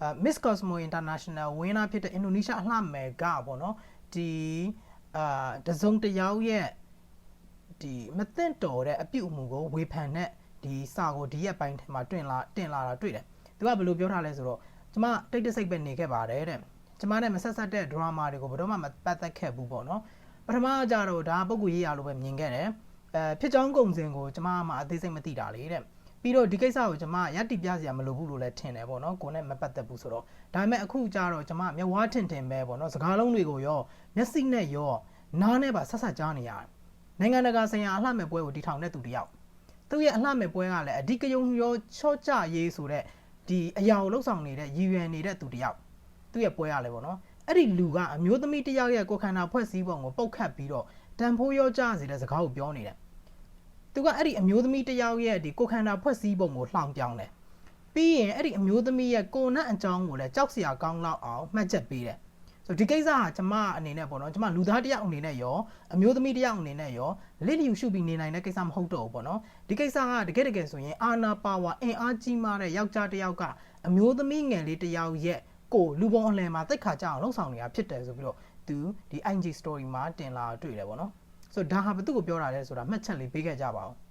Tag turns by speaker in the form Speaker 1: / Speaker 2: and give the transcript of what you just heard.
Speaker 1: အဲ Miss Cosmo International ဝင်းနာဖြစ်တဲ့အင်ဒိုနီးရှားအလှမယ်ကပေါ့နော်ဒီအာတစုံတစ်ယောက်ရဲ့ဒီမသင့်တော်တဲ့အပြုအမူကိုဝေဖန်တဲ့ဒီစာကိုဒီရက်ပိုင်းထဲမှာတွင်လာတင်လာတာတွေ့တယ်သူကဘယ်လိုပြောထားလဲဆိုတော့ကျမတိတ်တဆိတ်ပဲနေခဲ့ပါတယ်တဲ့ကျမနဲ့မဆက်ဆက်တဲ့ drama တွေကိုဘယ်တော့မှမပတ်သက်ခဲ့ဘူးပေါ့နော်ပထမကြတော့ဒါပုံကူရေးရလို့ပဲမြင်ခဲ့တယ်အဲဖြစ်ကြောင်းကုံစင်ကိုကျမမှအသေးစိတ်မသိတာလေတဲ့ ပြီးတော့ဒီကိစ္စကိုကျွန်မရက်တိပြစရာမလိုဘူးလို့လည်းထင်တယ်ပေါ့နော်ကိုနဲ့မပတ်သက်ဘူးဆိုတော့ဒါပေမဲ့အခုကျတော့ကျွန်မမျက်ဝါးထင်ထင်ပဲပေါ့နော်စကားလုံးတွေကိုရောမျက်စိနဲ့ရောနားနဲ့ပါဆက်ဆက်ကြားနေရတယ်နိုင်ငံတကာဆိုင်ရာအလှမဲ့ပွဲကိုတီထောင်တဲ့သူတစ်ယောက်သူ့ရဲ့အလှမဲ့ပွဲကလည်းအဓိကယုံရောချော့ကြရေးဆိုတဲ့ဒီအရာကိုလှုပ်ဆောင်နေတဲ့ရည်ရွယ်နေတဲ့သူတစ်ယောက်သူ့ရဲ့ပွဲရလဲပေါ့နော်အဲ့ဒီလူကအမျိုးသမီးတစ်ယောက်ရဲ့ကိုယ်ခန္ဓာဖွဲ့စည်းပုံကိုပုတ်ခတ်ပြီးတော့တန်ဖိုးရောကြစေတဲ့စကားကိုပြောနေတယ် သူကအဲ့ဒီအမျိုးသမီးတစ်ယောက်ရဲ့ဒီကိုယ်ခန္ဓာဖွဲ့စည်းပုံကိုလှောင်ပြောင်းတယ်ပြီးရင်အဲ့ဒီအမျိုးသမီးရဲ့ကိုယ်နဲ့အကြောင်းကိုလည်းကြောက်စရာကောင်းလောက်အောင်မှတ်ချက်ပေးတယ်ဆိုဒီကိစ္စဟာကျမအနေနဲ့ပေါ့နော်ကျမလူသားတစ်ယောက်အနေနဲ့ရောအမျိုးသမီးတစ်ယောက်အနေနဲ့ရောလစ်လျူရှုပြီးနေနိုင်တဲ့ကိစ္စမဟုတ်တော့ဘူးပေါ့နော်ဒီကိစ္စကတကယ်တကယ်ဆိုရင်အာနာပါဝါအင်အားကြီးမားတဲ့ယောက်ျားတစ်ယောက်ကအမျိုးသမီးငယ်လေးတစ်ယောက်ရဲ့ကိုယ်လူပုံအလယ်မှာတိတ်ခါကြအောင်လှုပ်ဆောင်နေတာဖြစ်တယ်ဆိုပြီးတော့သူဒီ IG story မှာတင်လာတွေ့တယ်ပေါ့နော် ဆိုတော့ဒါဟာဘသူ့ကိုပြောတာလဲဆိုတာမှတ်ချက်လေးပေးခဲ့ကြပါဦး